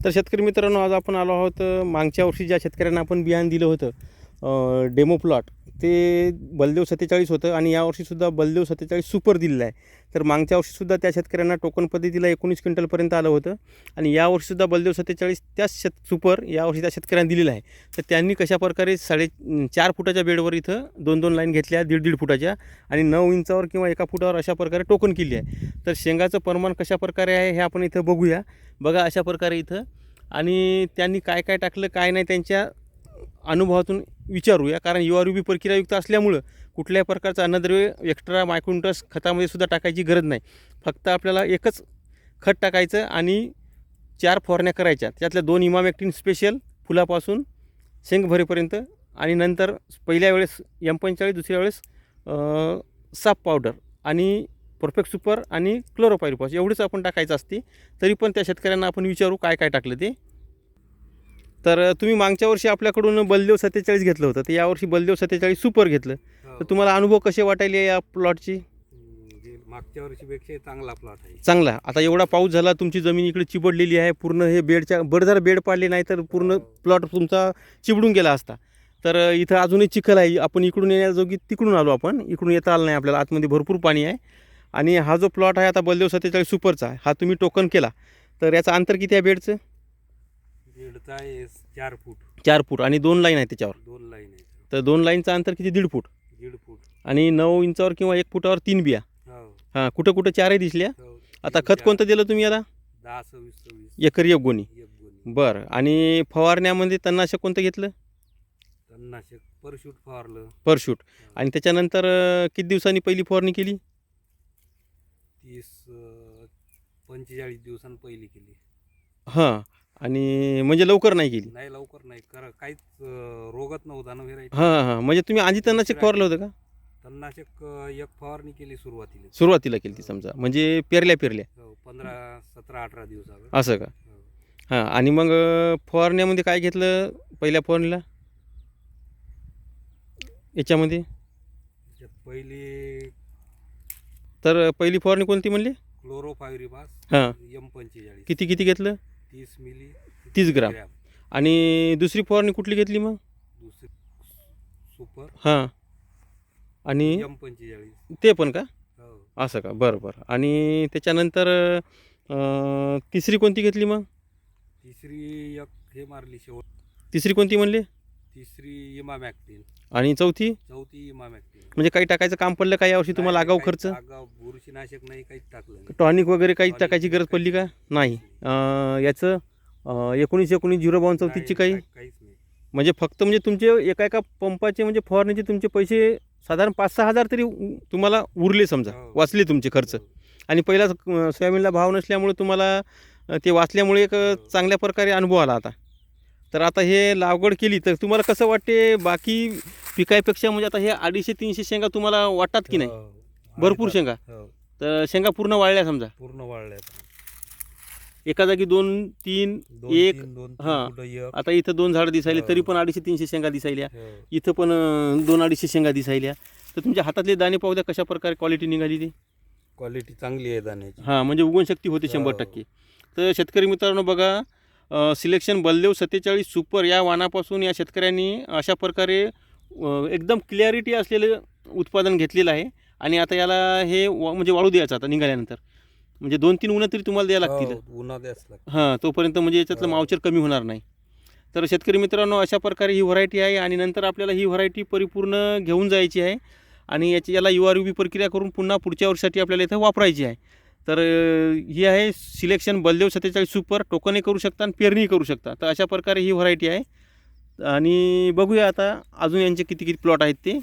तर शेतकरी मित्रांनो आज आपण आलो आहोत मागच्या वर्षी ज्या शेतकऱ्यांना आपण बियाण दिलं होतं डेमो प्लॉट ते बलदेव सत्तेचाळीस होतं आणि यावर्षीसुद्धा बलदेव सत्तेचाळीस सुपर दिलेलं आहे. तर मागच्या वर्षीसुद्धा त्या शेतकऱ्यांना टोकन पद्धतीला एकोणीस क्विंटलपर्यंत आलं होतं आणि यावर्षीसुद्धा बलदेव सत्तेचाळीस त्याच शेत सुपर यावर्षी त्या शेतकऱ्यांना दिलेलं आहे. तर त्यांनी कशाप्रकारे साडे चार फुटाच्या बेडवर इथं दोन दोन लाईन घेतल्या दीड दीड फुटाच्या आणि नऊ इंचावर किंवा एका फुटावर अशा प्रकारे टोकन केली आहे. तर शेंगाचं प्रमाण कशा प्रकारे आहे हे आपण इथं बघूया. बघा अशा प्रकारे इथं. आणि त्यांनी काय काय टाकलं काय नाही त्यांच्या अनुभवातून विचारूया. कारण यू यू बी प्रक्रियायुक्त असल्यामुळं कुठल्याही प्रकारचं अन्नद्रव्य एक्स्ट्रा मायक्रोन्टस खतामध्ये सुद्धा टाकायची गरज नाही. फक्त आपल्याला एकच खत टाकायचं आणि चार फवारण्या करायच्या. त्यातल्या दोन इमामॅक्टिन स्पेशल फुलापासून शेंगभरेपर्यंत आणि नंतर पहिल्या वेळेस एम पंचेचाळीस दुसऱ्या वेळेस साप पावडर आणि परफेक्ट सुपर आणि क्लोरोपायरिपास एवढंच आपण टाकायचं असते तरी पण त्या शेतकऱ्यांना आपण विचारू काय काय टाकलं ते. तर तुम्ही मागच्या वर्षी आपल्याकडून बलदेव सत्तेचाळीस घेतलं होतं. तर यावर्षी बलदेव सत्तेचाळीस सुपर घेतलं. तर तुम्हाला अनुभव कसे वाटायले या प्लॉटची मागच्या वर्षीपेक्षा चांगला प्लॉट आहे. चांगला. आता एवढा पाऊस झाला तुमची जमीन इकडे चिबडलेली आहे पूर्ण हे बेडच्या बरं जर बेड पाडले नाही तर पूर्ण प्लॉट तुमचा चिबडून गेला असता. तर इथं अजूनही चिखल आहे. आपण इकडून येण्याजोगी तिकडून आलो आपण. इकडून येता आलं नाही आपल्याला. आतमध्ये भरपूर पाणी आहे. आणि हा जो प्लॉट आहे आता बलदेव सत्तेचाळीस सुपरचा हा तुम्ही टोकन केला. तर याचं अंतर किती आहे बेडचं? दीडचा आहे चार फूट. चार फूट आणि दोन लाईन आहे त्याच्यावर. दोन लाईन आहे. तर दोन लाईनचं अंतर किती? दीड फूट. दीड फूट. आणि नऊ इंचावर किंवा एक फुटावर तीन बिया. हो. हां कुठं कुठं चारही दिसल्या? हो. आता खत कोणतं दिलं तुम्ही याला दहा सव्वीस सव्वीस. एकर एक गोणी एक गोणी बरं. आणि फवारण्यामध्ये तणनाशक कोणतं घेतलं? तणनाशक परशूट फवारलं. परशूट. आणि त्याच्यानंतर अं, किती दिवसांनी पहिली फवारणी केली? तीस पंचेचाळीस दिवसांनी पहिली केली. हां आणि म्हणजे लवकर नाही केली? नाही लवकर नाही. कर काहीच रोगत नव्हता ना व्हेरायटी. हां हां. म्हणजे तुम्ही आधी तणनाशक फवारलं होतं का? तणनाशक एक फवारणी केली सुरुवातीला. सुरुवातीला केली ती समजा. म्हणजे पेरल्या पेरल्या. हो पंधरा सतरा अठरा दिवसावर. असं का? हो. हां आणि मग फवारण्यामध्ये काय घेतलं पहिल्या फवारणीला? याच्यामध्ये? त्याच्यात पहिली तर पहिली फवारणी कोणती म्हणली? क्लोरोफायरिबास. हां. एम पंचेचाळीस. किती किती घेतलं? तीस मिली. 30 ग्राम. आणि दुसरी फवारणी कुठली घेतली मग? दुसरी सुपर. हां. आणि एम पंचेचाळीस. ते पण का? हो. असं का? बरं बरं. आणि त्याच्यानंतर अं, तिसरी कोणती घेतली मग? तिसरी एक हे मारली शेवट. तिसरी कोणती म्हणली? तिसरी आणि चौथी? चौथी म्हणजे काही टाकायचं काम पडलं का यावर्षी तुम्हाला आगाऊ खर्च? आगाव बुरशीनाशक नाही काहीच टाकलं नाही. टॉनिक वगैरे काही Tonic टाकायची गरज पडली का? नाही. अं, याचं अं, एकोणीस एकोणीस झिरो बावन्न चौतीसची काही? काहीच नाही. म्हणजे फक्त म्हणजे तुमचे एका एका पंपाचे म्हणजे फवारणीचे तुमचे पैसे साधारण पाच सहा हजार तरी उ- तुम्हाला उरले समजा हो. वाचले तुमचे खर्च. हो. आणि पहिला सोयाबीनला भाव नसल्यामुळे तुम्हाला अं, ते वाचल्यामुळे एक अं, चांगल्या प्रकारे अनुभव आला आता. तर आता हे लागवड केली तर तुम्हाला कसं वाटते बाकी पिकापेक्षा म्हणजे आता हे अडीचशे तीनशे शेंगा तुम्हाला वाटतात की नाही हो. भरपूर शेंगा तर- हो. तर शेंगा पूर्ण वाळल्या समजा पूर्ण वाळल्या एका जागी दोन तीन एक हां. आता इथं दोन झाडं दिसायले हो. तरी पण अडीचशे तीनशे शेंगा दिसायल्या. इथं पण दोन अडीचशे शेंगा दिसायल्या तर तुमच्या हातातले दाणे पाहू द्या कशा प्रकारे क्वालिटी निघाली ती क्वालिटी चांगली आहे दाण्याची हां म्हणजे उगवण शक्ती होते शंभर. टक्के तर शेतकरी मित्रांनो बघा सिलेक्शन बलदेव सत्तेचाळीस सुपर या वाणापासून या शेतकऱ्यांनी अशा प्रकारे एकदम क्लॅरिटी असलेलं उत्पादन घेतलेलं आहे. आणि आता याला हे वा- म्हणजे वाळू द्यायचं आता निघाल्यानंतर. म्हणजे दोन तीन उन्हा तरी तुम्हाला द्यायला लागतील. हो. हां तोपर्यंत म्हणजे याच्यातलं हो. मावचर कमी होणार नाही. तर शेतकरी मित्रांनो अशा प्रकारे ही व्हरायटी आहे आणि नंतर आपल्याला ही व्हरायटी परिपूर्ण घेऊन जायची आहे. आणि याची याला यू आर यू बी प्रक्रिया करून पुन्हा पुढच्या वर्षासाठी आपल्याला इथं वापरायची आहे. तर ही आहे सिलेक्शन बलदेव सत्तेचाळीस सुपर. टोकनही करू शकता आणि पेरणीही करू शकता. तर अशा प्रकारे ही व्हरायटी आहे. आणि बघूया आता अजून यांचे किती किती प्लॉट आहेत ते.